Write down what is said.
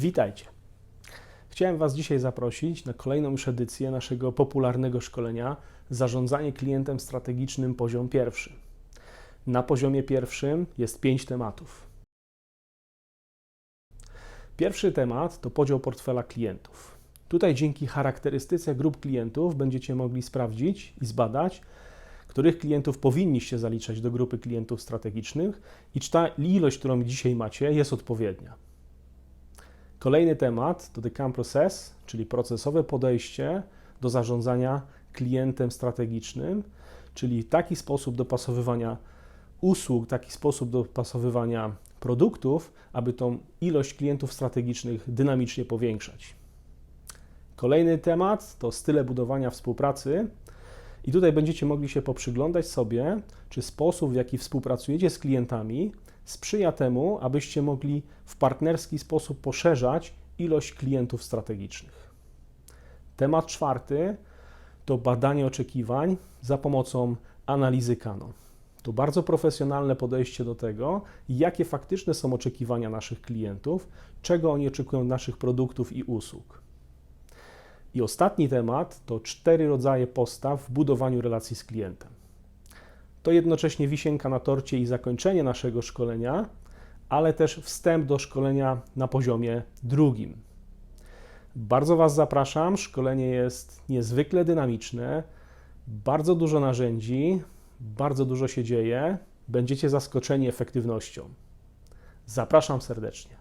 Witajcie. Chciałem Was dzisiaj zaprosić na kolejną już edycję naszego popularnego szkolenia Zarządzanie klientem strategicznym poziom pierwszy. Na poziomie pierwszym jest pięć tematów. Pierwszy temat to podział portfela klientów. Tutaj dzięki charakterystyce grup klientów będziecie mogli sprawdzić i zbadać, których klientów powinniście zaliczać do grupy klientów strategicznych i czy ta ilość, którą dzisiaj macie, jest odpowiednia. Kolejny temat CAM Process, czyli procesowe podejście do zarządzania klientem strategicznym, czyli taki sposób dopasowywania usług, taki sposób dopasowywania produktów, aby tą ilość klientów strategicznych dynamicznie powiększać. Kolejny temat to style budowania współpracy. I tutaj będziecie mogli się poprzyglądać sobie, czy sposób, w jaki współpracujecie z klientami, sprzyja temu, abyście mogli w partnerski sposób poszerzać ilość klientów strategicznych. Temat czwarty to badanie oczekiwań za pomocą analizy Kano. To bardzo profesjonalne podejście do tego, jakie faktyczne są oczekiwania naszych klientów, czego oni oczekują od naszych produktów i usług. I ostatni temat to cztery rodzaje postaw w budowaniu relacji z klientem. To jednocześnie wisienka na torcie i zakończenie naszego szkolenia, ale też wstęp do szkolenia na poziomie drugim. Bardzo Was zapraszam. Szkolenie jest niezwykle dynamiczne, bardzo dużo narzędzi, bardzo dużo się dzieje. Będziecie zaskoczeni efektywnością. Zapraszam serdecznie.